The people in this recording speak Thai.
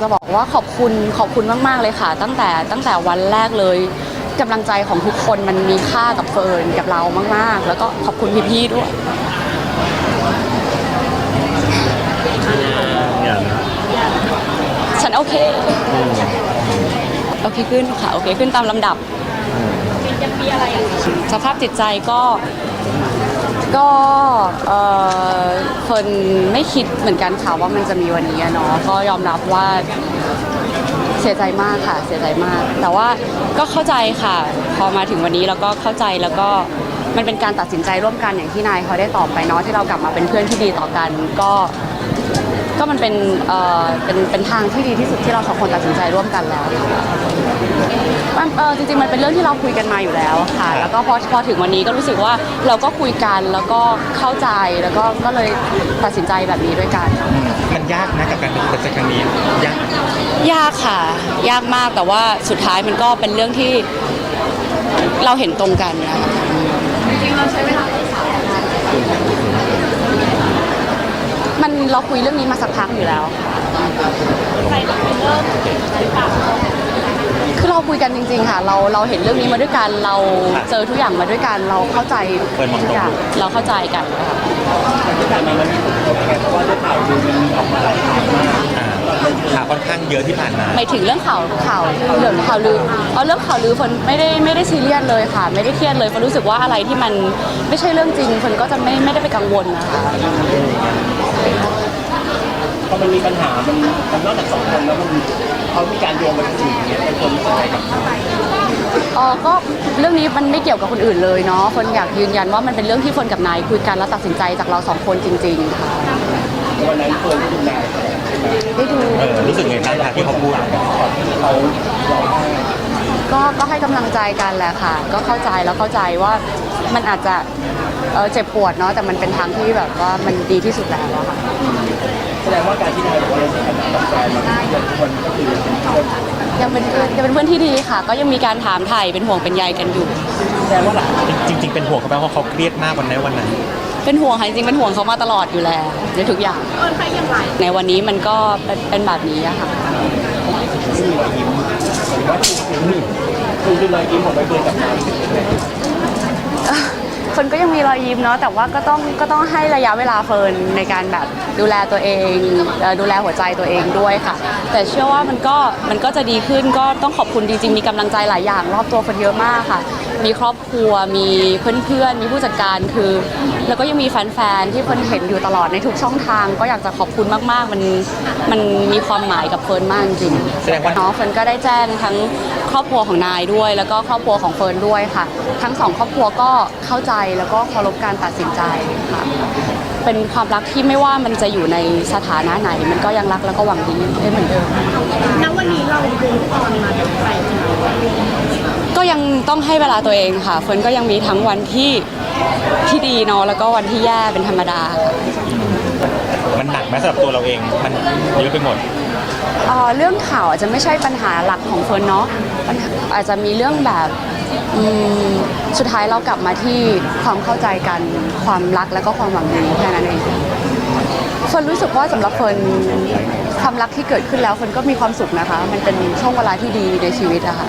จะบอกว่าขอบคุณขอบคุณมากๆเลยค่ะ ตั้งแต่ตั้งแต่วันแรกเลยกำลังใจของทุกคนมันมีค่ากับเฟิร์นกับเรามากๆ แล้วก็ขอบคุณพี่ๆด้วยอย่างฉันโอเค โอเคขึ้นค่ะ โอเคขึ้นตามลำดับ สภาพจิตใจก็ ก็เออเฟิร์นไม่คิดเหมือนกันค่ะว่ามันจะมีวันนี้อะเนาะก็ยอมรับว่าเสียใจมากค่ะ เสียใจมาก แต่ว่าก็เข้าใจค่ะ พอมาถึงวันนี้แล้วก็เข้าใจแล้วก็มันเป็นการตัดสินใจร่วมกันอย่างที่นายเขาได้ตอบไปเนาะที่เรากลับมาเป็นเพื่อนที่ดีต่อกันก็ก็มันเป็นเอ่อเป็นเป็นทางที่ดีที่สุดที่เราสองคนตัดสินใจร่วมกันแล้วค่ะ มันเออจริงๆมันเป็นเรื่องที่เราคุยกันมาอยู่แล้วค่ะ แล้วก็พอพอถึงวันนี้ก็รู้สึกว่าเราก็คุยกันแล้วก็เข้าใจแล้วก็ก็เลยตัดสินใจแบบนี้ด้วยกันมันยากนะกับการตัดสินใจครั้งนี้ยากยากค่ะ ยากมากแต่ว่าสุดท้ายมันก็เป็นเรื่องที่เราเห็นตรงกันนะคะ มันเราคุยเรื่องนี้มาสักพักอยู่แล้วคือเรา คุยกันจริง ๆ ค่ะ เราเราเห็นเรื่องนี้มาด้วยกัน เราเจอทุกอย่างมาด้วยกัน เราเข้าใจทุกอย่างเราเข้าใจกันค่ะอ่าข่าวค่อนข้างเยอะที่ผ่านมาหมายถึงเรื่องข่าวข่าวเรื่องข่าวลือเอาเรื่องข่าวลือฝนไม่ได้ไม่ได้ซีเรียสเลยค่ะ ไม่ได้เครียดเลยฝนรู้สึกว่าอะไรที่มันไม่ใช่เรื่องจริงฝนก็จะไม่ไม่ได้ไปกังวลนะคะพ อมันมีปัญหา มันมันนอกจากสองคนแล้วมันเขามีการโยงไปถึงอื่นอย่างเงี้ยเป็นคนรู้สึกอะไรกับเขาเออก็เรื่องนี้มันไม่เกี่ยวกับคนอื่นเลยเนาะฝนอยากยืนยันว่ามันเป็นเรื่องที่ฝนกับนายคุยกันแล้วตัดสินใจจากเราสองคนจริง ๆ ค่ะวันนั้นเฟิร์นที่ดูนายได้ดูเออรู้สึกไงบ้างคะที่เขาพูดเขาร้องไห้ก็ก็ให้กำลังใจกันแหละค่ะ ก็เข้าใจแล้วเข้าใจว่ามันอาจจะเออเจ็บปวดเนาะแต่มันเป็นทางที่แบบว่ามันดีที่สุดแล้วอะค่ะ แสดงว่าการที่นายบอกว่าเราสถานะกับแฟนมันทุกคนก็คือเป็นเพื่อนยังเป็นเพื่อนยังเป็นเพื่อนที่ดีค่ะ ก็ยังมีการถามไถ่เป็นห่วงเป็นใยกันอยู่ แสดงว่าหลังจริง ๆ เป็นห่วงเขาไหมเพราะเขาเครียดมากวันนั้นวันนั้น เป็นห่วงค่ะจริงๆเป็นห่วงเขามาตลอดอยู่แล้วในทุกอย่างในวันนี้มันก็เป็นเป็นแบบนี้อะค่ะไม่มีรอยยิ้มหรือว่าคือคือคือรอยยิ้มของใบเฟิร์นกับนาย คนก็ยังมีรอยยิ้มเนาะแต่ว่าก็ต้องก็ต้องให้ระยะเวลาเฟิร์นในการแบบดูแลตัวเองเอ่อดูแลหัวใจตัวเองด้วยค่ะ แต่เชื่อว่ามันก็มันก็จะดีขึ้นก็ต้องขอบคุณจริงๆ มีกำลังใจหลายอย่างรอบตัวเฟิร์นเยอะมากค่ะ มีครอบครัวมีเพื่อนๆมีผู้จัดการคือ แล้วก็ยังมีแฟนๆที่เฟิร์นเห็นอยู่ตลอดในทุกช่องทาง ก็อยากจะขอบคุณมากๆมันมันมีความหมายกับเฟิร์นมากจริงๆแสดงว่า เนาะเฟิร์นก็ได้แจ้งทั้งค รอบครัวของนายด้วย แล้วก็ครอบครัวของเฟิร์นด้วยค่ะ ทั้งสองครอบครัวก็เข้าใจแล้วก็เคารพการตัดสินใจค่ะ เป็นความรักที่ไม่ว่ามันจะอยู่ในสถานะไหน มันก็ยังรักแล้วก็หวังดีได้เหมือนเดิมณวันนี้เราดูออนมาเป็นไปจริงก็ยังต้องให้เวลาตัวเองค่ะ เฟิร์นก็ยังมีทั้งวันที่ที่ดีเนาะแล้วก็วันที่แย่เป็นธรรมดาค่ะมันหนักไหมสำหรับตัวเราเอง มันเยอะไปหมด เอ่อเรื่องข่าวอาจจะไม่ใช่ปัญหาหลักของเฟิร์นเนาะปัญหาอาจจะมีเรื่องแบบอืมสุดท้ายเรากลับมาที่ความเข้าใจกันความรักแล้วก็ความหวังดีแค่นั้นเองเฟิร์นรู้สึกว่าสำหรับเฟิร์นความรักที่เกิดขึ้นแล้วเฟิร์นก็มีความสุขนะคะ มันเป็นช่วงเวลาที่ดีในชีวิตอะค่ะ